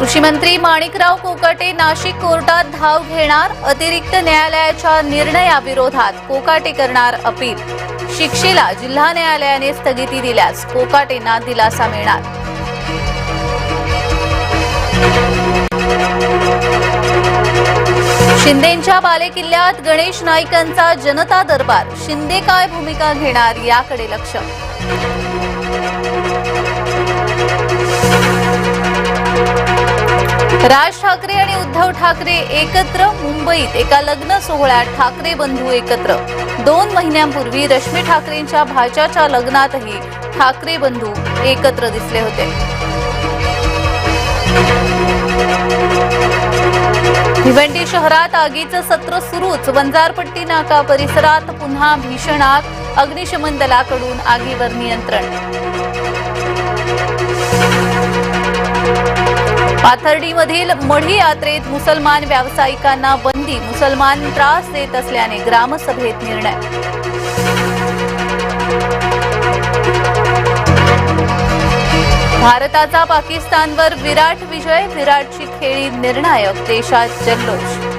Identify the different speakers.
Speaker 1: कृषी मंत्री माणिकराव कोकाटे नाशिक कोर्टात धाव घेणार अतिरिक्त न्यायालयाच्या निर्णयाविरोधात कोकाटे करणार अपील. शिक्षेला जिल्हा न्यायालयाने स्थगिती दिल्यास कोकाटेंना दिलासा मिळणार. शिंदेंच्या बालेकिल्ल्यात गणेश नाईकांचा जनता दरबार. शिंदे काय भूमिका घेणार याकडे लक्ष. राज ठाकरे आणि उद्धव ठाकरे एकत्र मुंबईत एका लग्न सोहळ्यात ठाकरे बंधू एकत्र. दोन महिन्यांपूर्वी रश्मी ठाकरेंच्या भाच्याच्या लग्नातही ठाकरे बंधू एकत्र दिसले होते. भिवंडी शहरात आगीचं सत्र सुरूच. वंजारपट्टी नाका परिसरात पुन्हा भीषण आग. अग्निशमन दलाकडून आगीवर नियंत्रण. पाथर्डीमधील मढी यात्रेत मुसलमान व्यावसायिकांना बंदी मुसलमान त्रास देत असल्याने ग्रामसभेत निर्णय. भारताचा पाकिस्तानवर विराट विजय विराटची खेळी निर्णायक देशात जल्लोष.